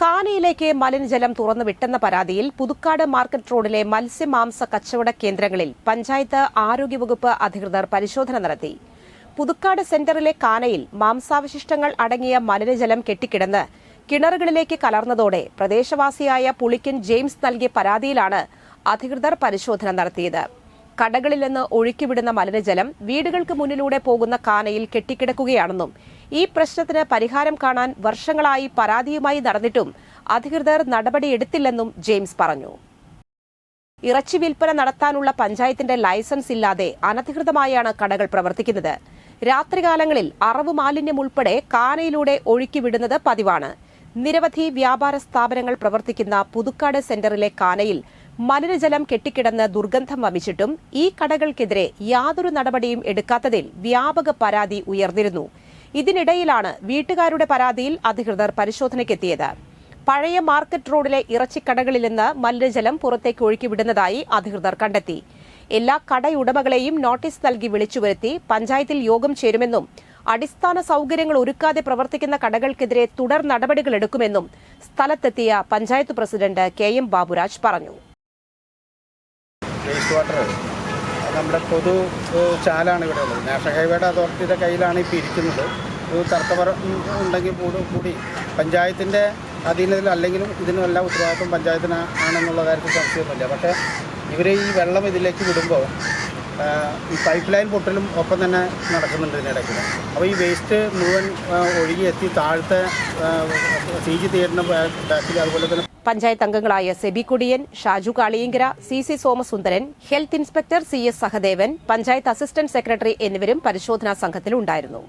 കാനയിലേക്ക് മലിനജലം തുറന്നുവിട്ടെന്ന പരാതിയിൽ പുതുക്കാട് മാർക്കറ്റ് റോഡിലെ മത്സ്യമാംസ കച്ചവട കേന്ദ്രങ്ങളിൽ പഞ്ചായത്ത് ആരോഗ്യവകുപ്പ് അധികൃതർ പരിശോധന നടത്തി. പുതുക്കാട് സെന്ററിലെ കാനയിൽ മാംസാവശിഷ്ടങ്ങൾ അടങ്ങിയ മലിനജലം കെട്ടിക്കിടന്ന് കിണറുകളിലേക്ക് കലർന്നതോടെ പ്രദേശവാസിയായ പുളിക്കൻ ജെയിംസ് നൽകിയ പരാതിയിലാണ് അധികൃതർ പരിശോധന നടത്തിയത്. കടകളിൽ നിന്ന് ഒഴുക്കിവിടുന്ന മലിനജലം വീടുകൾക്ക് മുന്നിലൂടെ പോകുന്ന കാനയിൽ കെട്ടിക്കിടക്കുകയാണെന്നും ഈ പ്രശ്നത്തിന് പരിഹാരം കാണാൻ വർഷങ്ങളായി പരാതിയുമായി നടന്നിട്ടും അധികൃതർ നടപടിയെടുത്തില്ലെന്നും ജെയിംസ് പറഞ്ഞു. ഇറച്ചി വിൽപ്പന നടത്താനുള്ള പഞ്ചായത്തിന്റെ ലൈസൻസ് ഇല്ലാതെ അനധികൃതമായാണ് കടകൾ പ്രവർത്തിക്കുന്നത്. രാത്രികാലങ്ങളിൽ അറവ് മാലിന്യം ഉൾപ്പെടെ കാനയിലൂടെ ഒഴുക്കിവിടുന്നത് പതിവാണ്. നിരവധി വ്യാപാര സ്ഥാപനങ്ങൾ പ്രവർത്തിക്കുന്ന പുതുക്കാട് സെന്ററിലെ കാനയിൽ മലിനജലം കെട്ടിക്കിടന്ന് ദുർഗന്ധം വമിച്ചിട്ടും ഈ കടകൾക്കെതിരെ യാതൊരു നടപടിയും എടുക്കാത്തതിൽ വ്യാപക പരാതി ഉയർന്നിരുന്നു. ഇതിനിടയിലാണ് വീട്ടുകാരുടെ പരാതിയിൽ അധികൃതർ പരിശോധനയ്ക്കെത്തിയത്. പഴയ മാർക്കറ്റ് റോഡിലെ ഇറച്ചിക്കടകളിൽ നിന്ന് മലിനജലം പുറത്തേക്ക് ഒഴുക്കിവിടുന്നതായി അധികൃതർ കണ്ടെത്തി. എല്ലാ കടയുടമകളെയും നോട്ടീസ് നൽകി വിളിച്ചുവരുത്തി പഞ്ചായത്തിൽ യോഗം ചേരുമെന്നും അടിസ്ഥാന സൌകര്യങ്ങൾ ഒരുക്കാതെ പ്രവർത്തിക്കുന്ന കടകൾക്കെതിരെ തുടർ നടപടികളെടുക്കുമെന്നും സ്ഥലത്തെത്തിയ panchayat president K M Baburaj പറഞ്ഞു. വേസ്റ്റ് വാട്ടർ നമ്മുടെ പൊതു ചാലാണ് ഇവിടെ ഉള്ളത്. നാഷണൽ ഹൈവേയുടെ അതോറിറ്റിയുടെ കയ്യിലാണ് ഇപ്പോൾ ഇരിക്കുന്നത്. ഒരു തർക്കപരം ഉണ്ടെങ്കിൽ കൂടി പഞ്ചായത്തിന്റെ അധീനത്തിൽ അല്ലെങ്കിലും ഇതിനും എല്ലാ ഉത്തരവാദിത്വം പഞ്ചായത്തിനാണെന്നുള്ള കാര്യത്തിൽ സംശയമൊന്നുമില്ല. പക്ഷേ ഇവർ ഈ വെള്ളം ഇതിലേക്ക് വിടുമ്പോൾ ഈ പൈപ്പ് ലൈൻ പൊട്ടലും ഒപ്പം തന്നെ നടക്കുന്നുണ്ട് ഇതിനിടയ്ക്ക്. അപ്പോൾ ഈ വേസ്റ്റ് മുഴുവൻ ഒഴുകിയെത്തി താഴത്തെ സി ജി തിയേറ്ററിന് അതുപോലെ തന്നെ പഞ്ചായത്ത് അംഗങ്ങളായ Seby Kudiyan Shaju Kaliyankara C C Somasundaran health inspector C S Sahadevan panchayat assistant secretary എന്നിവരും പരിശോധനാ സംഘത്തിലുണ്ടായിരുന്നു.